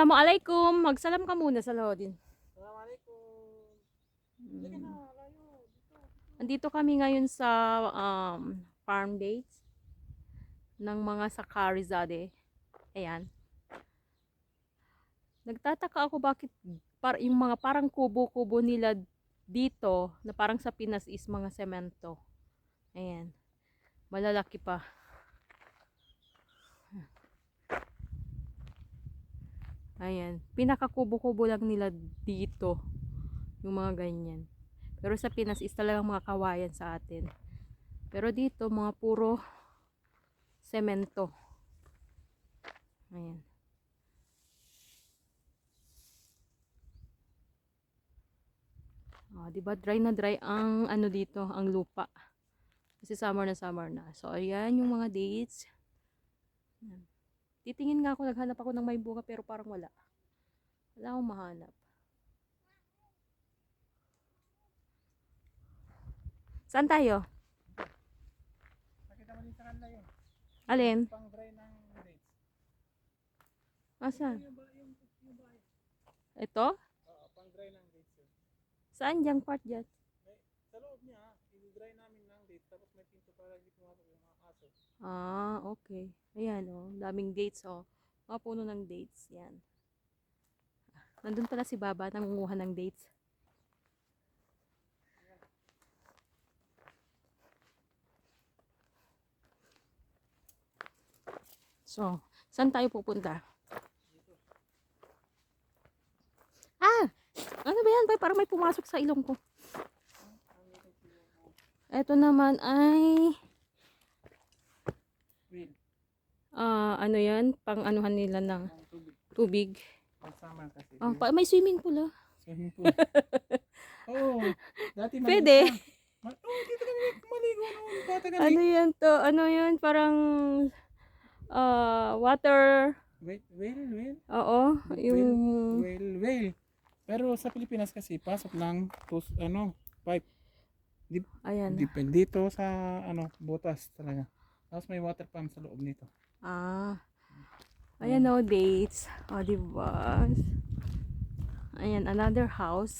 Assalamualaikum. Magsalam ka muna sa Lodin. Assalamualaikum. Dito. Andito kami ngayon sa um, farm days ng mga Sakarizade. Ayan. Nagtataka ako bakit par yung mga parang kubo-kubo nila dito na parang sa Pinas is mga semento. Ayan. Malalaki pa. Ayan. Pinakakubo-kubo lang nila dito. Yung mga ganyan. Pero sa Pinas is talagang mga kawayan sa atin. Pero dito, mga puro semento. Ayan. Oh, 'di ba dry na dry ang ano dito, ang lupa. Kasi summer na summer na. So ayan yung mga dates. Ayan. Titingin nga ako, naghanap ako ng may bunga pero parang wala. Wala akong mahanap. Saan tayo? Nakita mo din sa yun. Alin? Pang dry ng dates. Asan? Ito? Oo, pang dry ng dates yun. Saan diyang part dyan? Sa loob niya, i-dry namin ng dates. Tapos may pinto para hindi pumasok Ah, okay. Ayan, oh. Daming dates, oh. Mga puno ng dates. Yan. Nandun pala si Baba, nangunguha ng dates. So, saan tayo pupunta? Ah! Ano ba yan? Parang may pumasok sa ilong ko. Ito naman ay ah ano yan? Pang anuhan nila ng tubig. summer kasi. Pa- may swimming pool ah. Swimming pool. Oo. Dati maliit Pwede. Oo, dito kami maligo noon. Bata kami. Ano yan to? Ano yan? Parang ah water. Wait, whale, whale. Oo. Yung Whale, whale. Pero sa Pilipinas kasi, pasok ng tus, ano, pipe. ayan. Depende dito sa, ano, butas talaga. Tapos may water pump sa loob nito. Ah. Ayan o, dates. O, di ba? Ayan, another house.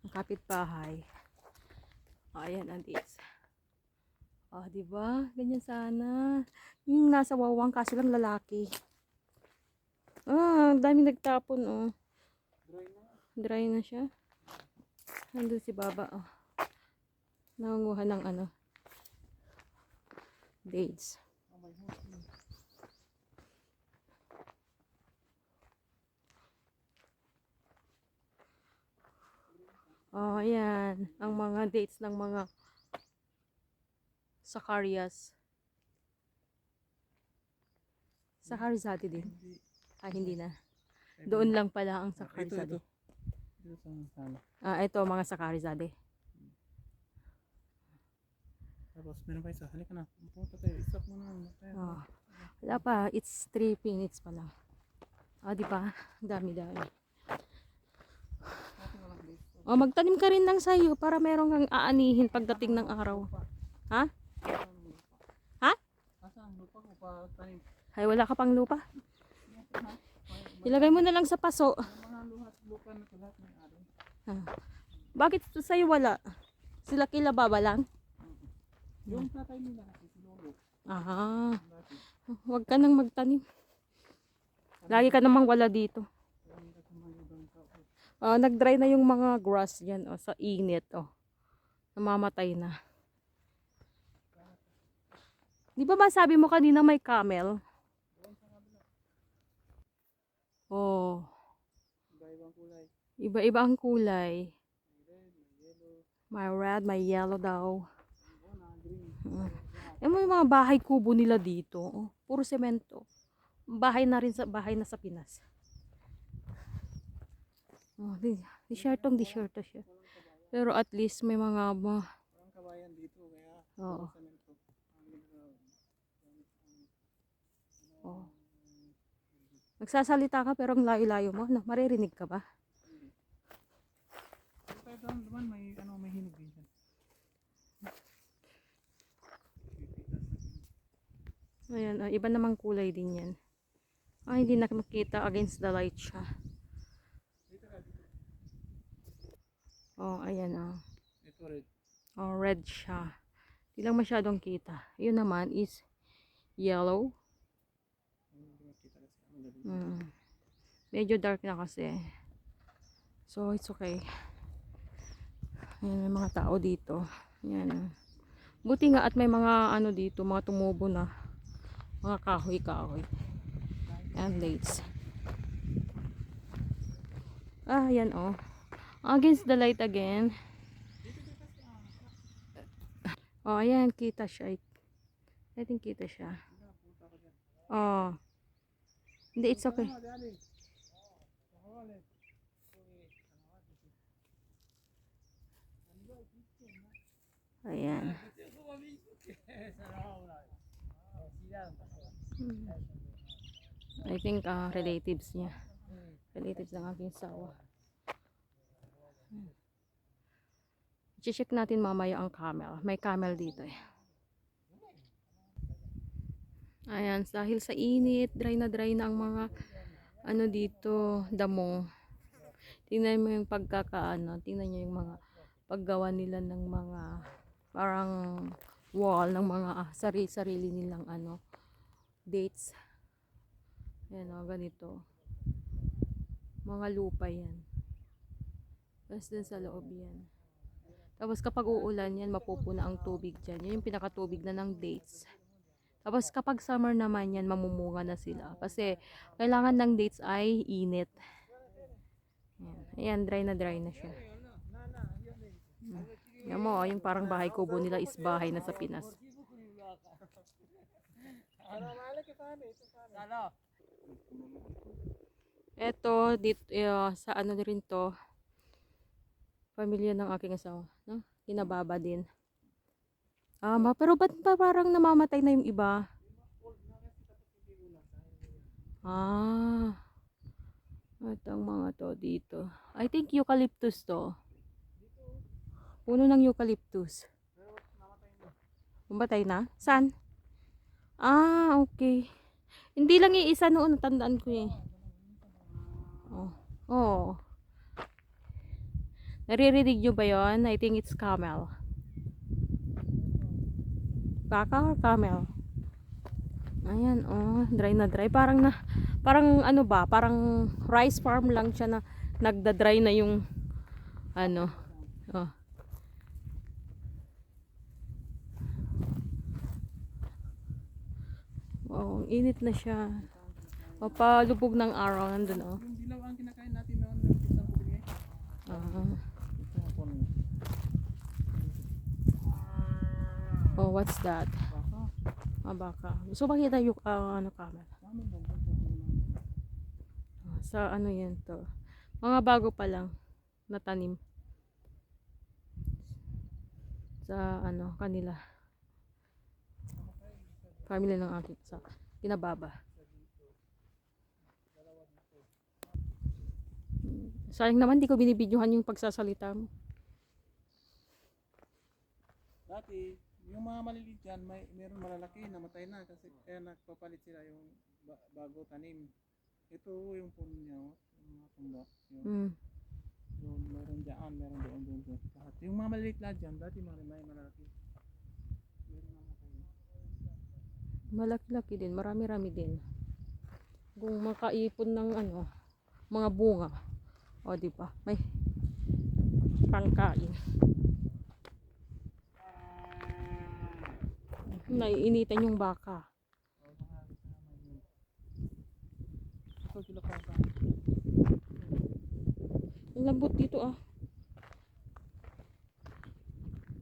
Ang kapitbahay. O, ayan ang dates. O, di ba? Ganyan sana. Yung nasa wawang kaso lang lalaki. Ah, daming nagtapon, oh. Dry na. Dry na siya. Nandun si Baba, oh. Nangunguha ng ano. Dates. Oh ayan. Ang mga dates ng mga Sakarias. Sakarizade din. Ah, hindi na. Doon lang pala ang Ah, Sakarizade. sala. Ah, ito mga Sakarizade. Tapos meron pa isa. Halika na. Pumunta tayo. Stop mo na. Oh. Wala pa. It's 3 minutes pa lang. Ah, di ba? Dami-dami. Oh, magtanim ka rin ng sayo para meron kang aanihin pagdating ng araw. Ha? Ha? Asan lupa ko pa tanim? Ay, wala ka pang lupa. Ilagay mo na lang sa paso. Mga luhat lupa na lahat may ari. Ah. Bakit sa'yo wala? Sila kila baba lang? Yung tatay nila kasi si Lolo. Ah, huwag ka nang magtanim. Lagi ka namang wala dito. Ah, nag-dry na yung mga grass yan oh, sa init. Oh. Namamatay na. Di ba masabi mo kanina may camel? Oh, Iba-ibang kulay. iba-iba ang kulay. May red, may yellow, May red, may yellow daw. Oh, na green. Mm. Yan mo yung mga bahay kubo nila dito. Oh, puro semento. Bahay na rin sa bahay na sa Pinas. Oh, di, di shirtong di shirto siya. Pero at least may mga ma, kabayan dito kaya Oo. oh. Nagsasalita ka pero ang layo-layo mo. No, maririnig ka ba? Dito tayo doon naman may ano may hinog din dyan. Ayan, ah, iba namang kulay din yan. Ay, hindi na makita against the light siya. Oh, ayan oh. Ito red. Oh, red siya. Hindi lang masyadong kita. Yun naman is yellow. Mm. Medyo dark na kasi. So, it's okay. Ayan, may mga tao dito. Ayan. Buti nga at may mga ano dito, mga tumubo na. Mga kahoy-kahoy. And dates. Ah, ayan oh. Against the light again. Oh, ayan, kita siya. I think kita siya. Oh. Hindi, it's okay. Ayan. Hmm. I think ah, relatives niya. Relatives ng aking sawa. I-check natin mamaya ang camel. May camel dito eh. Ayan, dahil sa init, dry na dry na ang mga ano dito, damo. Tingnan mo yung pagkakaano, tingnan niyo yung mga paggawa nila ng mga parang wall ng mga ah, sarili-sarili nilang ano dates. Yan o, ganito. Mga lupa yan. Tapos dun sa loob yan. Tapos kapag uulan yan, mapupuna ang tubig dyan. Yan yung pinakatubig na ng dates. Tapos kapag summer naman yan, mamumunga na sila. Kasi kailangan ng dates ay init. Ayan, Ayan dry na dry na siya. Hmm. Yan mo, yung parang bahay kubo nila is bahay na sa Pinas. Eto, dito, sa ano na rin to, pamilya ng aking asawa, no? Kinababa din. Ah, ma, pero ba't pa parang namamatay na yung iba? Ah. Ito ang mga to dito. I think eucalyptus to. Puno ng eucalyptus. Mamatay na? Saan? Ah, okay. Hindi lang iisa noon, natandaan ko eh. Oh. Oh. Naririnig nyo ba yon? I think it's camel. Baka or camel? Ayan, oh, dry na dry. Parang na, parang ano ba, parang rice farm lang siya na nagda-dry na yung, ano, oh. Oh, ang init na siya. Mapalubog ng araw nandun, oh. Yung dilaw ang kinakain natin noon. Ah. Oh, what's that? Ah, baka. Gusto makita yung, ah, ano, camera. Puno. Ah, Sa ano yan to? Mga bago pa lang na tanim. Sa ano, kanila. Family ng aking sa kinababa. Hmm, Sayang naman di ko binibidyohan yung pagsasalita mo. Dati, yung mga maliliit dyan, may, meron malalaki, namatay na kasi kaya nagpapalit sila yung ba- bago tanim. Ito yung puno niya, oh. yung mga tumbak. Yung, Hmm. yung meron dyan, meron doon, doon, doon. Lahat. Yung mga maliliit lahat dyan, dati mga may malalaki. Meron namatay na. Malaki-laki din, marami-rami din. Kung makaipon ng ano, mga bunga. O, di ba? May pangkain. Naiinitan yung baka. Ang lambot dito ah.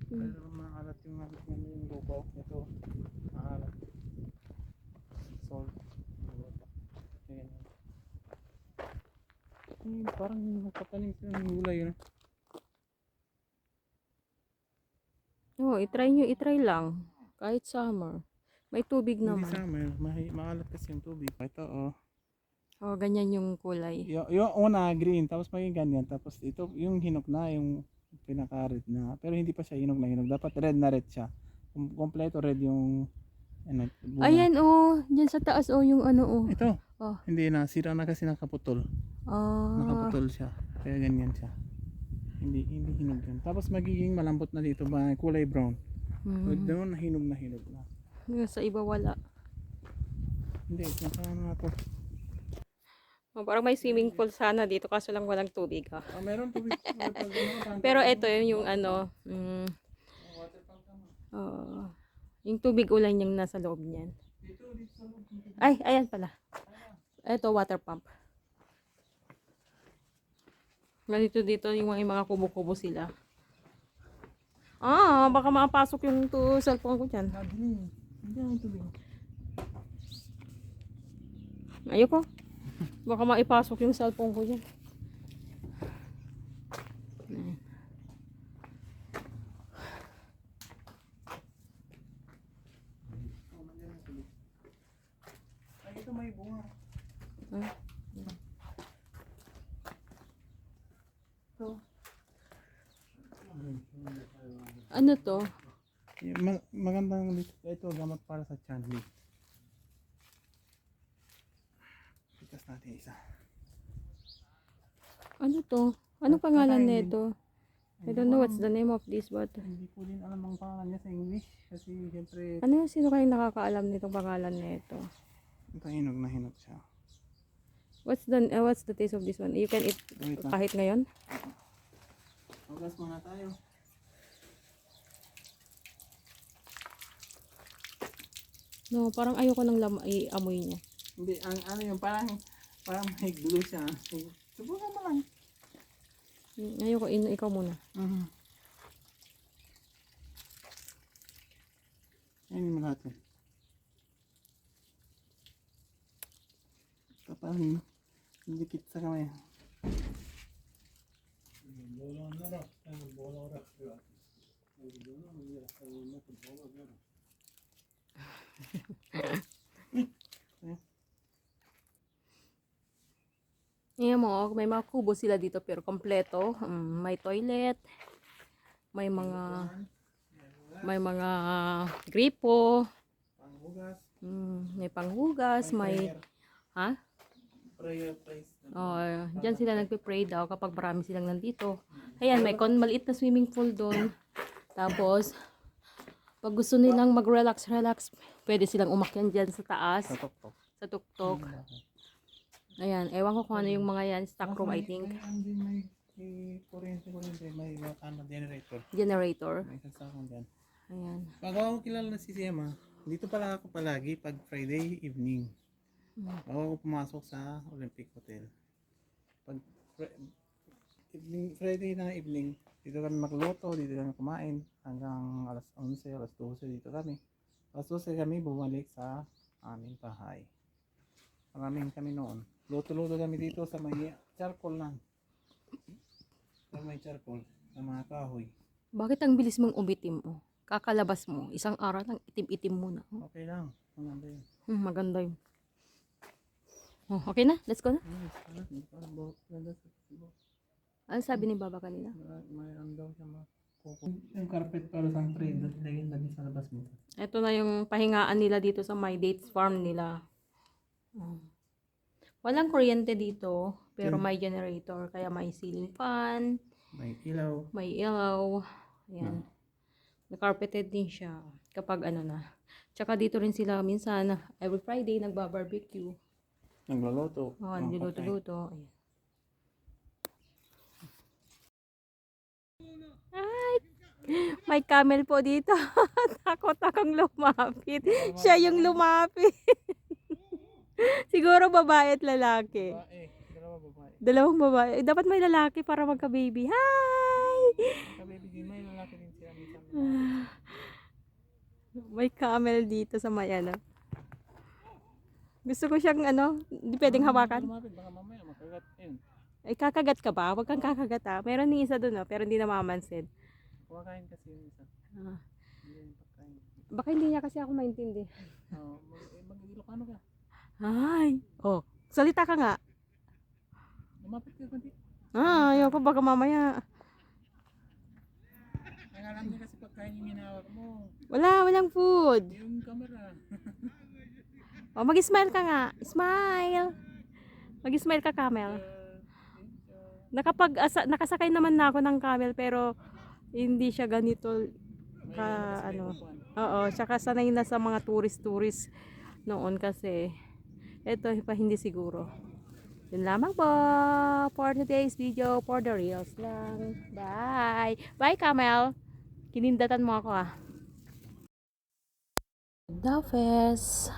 Hmm. Pero maalat yung halit niya yung lupaw. Ito, maalat. Salt. Ayan. Eh, parang nakatanim sila ng gulay yun. Oo, itry nyo, itry lang. Kahit summer. May tubig Hindi naman. summer, mahi, maalat kasi yung tubig. Ito oh. Oh, ganyan yung kulay. Y- yung una green, tapos maging ganyan. Tapos ito, yung hinog na, yung pinaka-red na. Pero hindi pa siya hinog na hinog. Dapat red na red siya. Kompleto red yung Ano, bunga. Ayan oh, dyan sa taas oh, yung ano oh. Ito. Oh. Hindi na, sira na kasi nakaputol. Ah, Nakaputol siya. Kaya ganyan siya. Hindi hindi hinog yan. Tapos magiging malambot na dito ba kulay brown. mm. Doon hinog na hinog na. Yung sa iba wala. Hindi, nasa ano na to. Oh, parang may swimming pool sana dito kaso lang walang tubig ah. Ah, meron tubig. Pero ito yun yung ano, mm, Water pump tama. oo. Yung tubig ulan yung nasa loob niyan. Ay, ayan pala. Ito, water pump. Ganito dito yung mga, yung mga kubo-kubo sila. Ah, baka makapasok yung to cellphone ko dyan. Ayoko. Baka maipasok yung cellphone ko dyan. Ayan. Oh, nandiyan ang tubig. Ay, ito may bunga. Ah. So, ano to? Eh, Ma- magandang. Ito, gamot para sa Chanli. Pikas natin isa. Ano to? Anong pangalan Kakainin. nito? I don't know what's the name of this but Hindi ko din alam ang pangalan niya sa English. Kasi siyempre, ano yung sino kayong nakakaalam nitong pangalan nito? ito hinog na hinog siya. What's the uh, what's the taste of this one? You can eat kahit ngayon? Hugas muna tayo. No, parang ayoko nang lam i-amoy niya. Hindi, ang ano yung parang, parang may glue siya. Subukan mo lang. Mm, Ayoko, in, ikaw muna. Mhm. Ayun mo natin. Kapag dikit sa kamay. Ngayon mo, may mga kubo sila dito pero kompleto. Mm, may toilet, may mga may mga gripo, Panghugas. mm, may panghugas, may ha? Prayer place. Oh, diyan sila nagpe-pray daw kapag marami silang nandito. Ayan, may kon maliit na swimming pool doon. Tapos pag gusto nilang mag-relax, relax, pwede silang umakyat diyan sa taas, Sa tok-tok. sa tuktok. Ayan, ewan ko kung ano yung mga yan, stock room I think, May, ano, generator. generator. May sasakon dyan. Ayan. Bago ako kilala na si Sema, dito pala ako palagi pag Friday evening. Mm. Bago ako pumasok sa Olympic Hotel. Pag evening, Friday na evening, dito kami magluto, dito kami kumain hanggang alas 11, alas 12 dito kami. Alas 12 kami bumalik sa aming bahay. Maraming kami noon. Luto-luto kami dito sa may charcoal lang. Sa may charcoal, sa mga kahoy. Bakit ang bilis mong umitim mo? Kakalabas mo, isang araw lang itim-itim mo na. Okay lang. Maganda yun. Hmm, maganda yun. Oh, okay na? Let's go na. Buhok. Ano sabi ni Baba kanina? May- Mayroon daw siya makukuha. Yung carpet para sa tray, lagyan lagi sa labas mo. Ito na yung pahingaan nila dito sa My Dates Farm nila. Oh. Walang kuryente dito, pero may generator, kaya may ceiling fan, May ilaw. may ilaw. Ayan. Na-carpeted din siya kapag ano na. Tsaka dito rin sila minsan, every Friday, nagba-barbecue. Nagluluto. Oh, Oh, niluto-luto. Ayan. Ay! May camel po dito. Takot akong lumapit. Siya yung lumapit. Siguro babae at lalaki. Babae. Dalawa babae. Dalawang babae. Eh, Dapat may lalaki para magka-baby. Hi! Kababy din, may lalaki din sila. May camel dito sa may ano. Gusto ko siyang ano, hindi pwedeng hawakan. Lumapit, baka mamaya makagat. Ayun. Ay, kakagat ka ba? Huwag kang kakagat ah. Meron din isa doon ah, pero hindi na mamansin. Kumakain kasi yung isa. Ah. Hindi yung pagkain. Baka hindi niya kasi ako maintindihan. Oh, mag- eh, mag-Ilocano ka. Ay! Oh, salita ka nga. Lumapit ka kundi. Ah, ayoko baka mamaya. Ang alam niya kasi pagkain yung hinawak mo. Wala, walang food. Yung camera. O, mag-smile ka nga. Smile. Mag-smile ka, camel. Nakapag asa, nakasakay naman na ako ng camel pero hindi siya ganito ka ano. Oo, tsaka sanay na sa mga tourist-tourist noon kasi ito pa hindi siguro. Yun lamang po for today's video for the reels lang. Bye. Bye, Camel. Kinindatan mo ako ah. Dafes.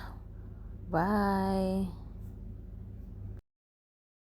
Bye.